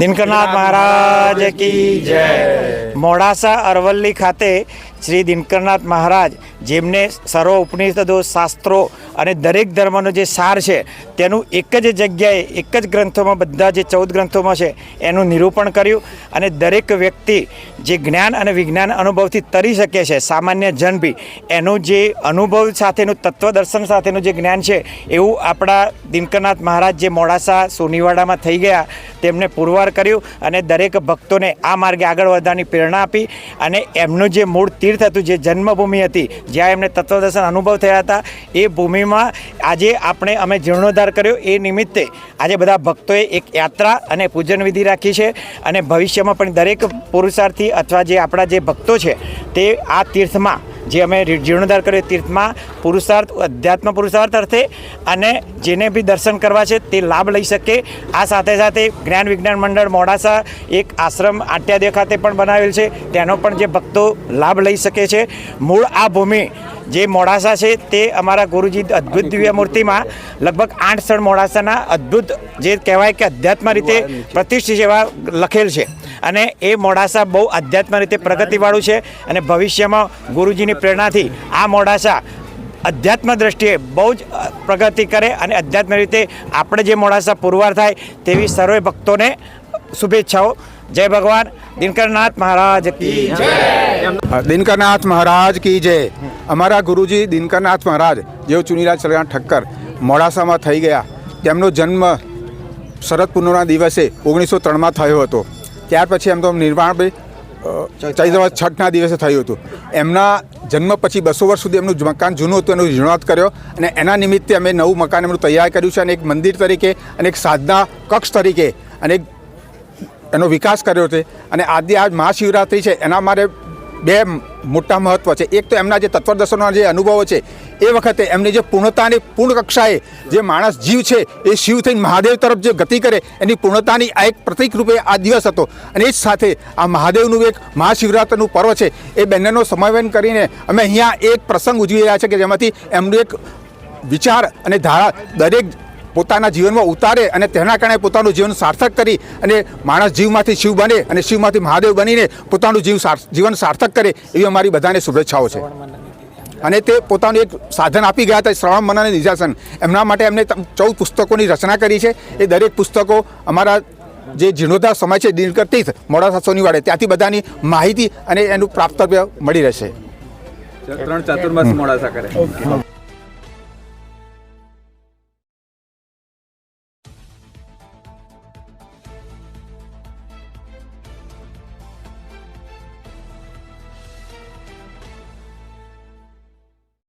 દિનકરનાથ મહારાજ કી જય. મોડાસા અરવલ્લી ખાતે શ્રી દિનકરનાથ મહારાજ જેમને સર્વ ઉપનિષદો, શાસ્ત્રો અને દરેક ધર્મનો જે સાર છે, તેનું એક જ જગ્યાએ, એક જ ગ્રંથોમાં, બધા જે ચૌદ ગ્રંથોમાં છે, એનું નિરૂપણ કર્યું અને દરેક વ્યક્તિ જે જ્ઞાન અને વિજ્ઞાન અનુભવથી તરી શકે છે, સામાન્ય જન બી એનું જે અનુભવ સાથેનું, તત્વદર્શન સાથેનું જે જ્ઞાન છે, એવું આપણા દિનકરનાથ મહારાજ જે મોડાસા, સોનીવાડામાં થઈ ગયા તેમને પુરવાર કર્યું અને દરેક ભક્તોને આ માર્ગે આગળ વધવાની પ્રેરણા આપી અને એમનું જે મૂળ તીર્થ હતું, જે જન્મભૂમિ હતી, જ્યાં એમને તત્વદર્શન અનુભવ થયા હતા, એ ભૂમિમાં આજે આપણે અમે જીર્ણોદ્ધાર કર્યો. એ નિમિત્તે આજે બધા ભક્તોએ એક યાત્રા અને પૂજન વિધિ રાખી છે અને ભવિષ્યમાં પણ દરેક પુરુષાર્થી અથવા જે આપણા જે ભક્તો છે, તે આ તીર્થમાં જે અમે જીર્ણોદ્ધાર કર્યો તીર્થમાં પુરુષાર્થ, અધ્યાત્મ પુરુષાર્થ અર્થે અને જેને બી દર્શન કરવા છે તે લાભ લઈ શકે. આ સાથે સાથે જ્ઞાન વિજ્ઞાન મંડળ મોડાસા એક આશ્રમ આટ્યાદે ખાતે પણ બનાવેલ છે. તેનો પણ જે ભક્તો લાભ લઈ શકે છે. મૂળ આ ભૂમિ જે મોડાસા છે તે અમારા ગુરુજી અદ્ભુત દિવ્ય મૂર્તિમાં લગભગ આઠ સ્થળ મોડાસાના અદ્ભુત જે કહેવાય કે અધ્યાત્મ રીતે પ્રતિષ્ઠિત જેવા લખેલ છે. અને એ મોડાસા બહુ અધ્યાત્મ રીતે પ્રગતિવાળું છે અને ભવિષ્યમાં ગુરુજીની પ્રેરણાથી આ મોડાસા અધ્યાત્મ દ્રષ્ટિએ બહુ જ પ્રગતિ કરે અને અધ્યાત્મ રીતે આપણે જે મોડાસા પુરવાર થાય તેવી સર્વે ભક્તોને શુભેચ્છાઓ. જય ભગવાન. દિનકરનાથ મહારાજ કી જય. દિનકરનાથ મહારાજ કી જય. અમારા ગુરુજી દિનકરનાથ મહારાજ, જેઓ ચુનીલાલ સલગાણ ઠક્કર મોડાસામાં થઈ ગયા, તેમનો જન્મ શરદ પૂર્ણિમાના દિવસે ઓગણીસો ત્રણમાં થયો હતો. ત્યાર પછી એમ તો નિર્વાણ બી ચૈત્ર છઠના દિવસે થયું હતું. એમના જન્મ પછી બસો વર્ષ સુધી એમનું મકાન જૂનું હતું, એનો જીર્ણોદ્ધાર કર્યો અને એના નિમિત્તે અમે નવું મકાન એમનું તૈયાર કર્યું છે અને એક મંદિર તરીકે અને એક સાધના કક્ષ તરીકે અને એનો વિકાસ કર્યો છે. અને આજે આજ મહાશિવરાત્રિ છે, એના મારે બે મોટા મહત્વ છે. એક તો એમના જે તત્વદર્શનના જે અનુભવો છે, એ વખતે એમની જે પૂર્ણતાની પૂર્ણ કક્ષાએ જે માણસ જીવ છે, એ શિવ થઈને મહાદેવ તરફ જે ગતિ કરે, એની પૂર્ણતાની આ એક પ્રતિક રૂપે આ દિવસ હતો. અને એ જ સાથે આ મહાદેવનું એક મહાશિવરાત્રનું પર્વ છે, એ બંનેનો સમન્વયન કરીને અમે અહીંયા એક પ્રસંગ ઉજવી રહ્યા છે કે જેમાંથી એમનું એક વિચાર અને ધારા દરેક પોતાના જીવનમાં ઉતારે અને તેના કારણે પોતાનું જીવન સાર્થક કરી અને માણસ જીવમાંથી શિવ બને અને શિવમાંથી મહાદેવ બનીને પોતાનું જીવ જીવન સાર્થક કરે એવી અમારી બધાને શુભેચ્છાઓ છે. અને તે પોતાનું એક સાધન આપી ગયા હતા શ્રવણ મનન અને નિજાસન. એમના માટે એમને તમ- ચૌદ પુસ્તકોની રચના કરી છે. એ દરેક પુસ્તકો અમારા જે જીર્ણોદ્ધાર સમય છે દિનકર તીર્થ મોડાસા સોનીવાડે ત્યાંથી બધાની માહિતી અને એનું પ્રાપ્તવ્ય મળી રહેશે. ત્રણ ચાતુર્માસ મોડાસા કરે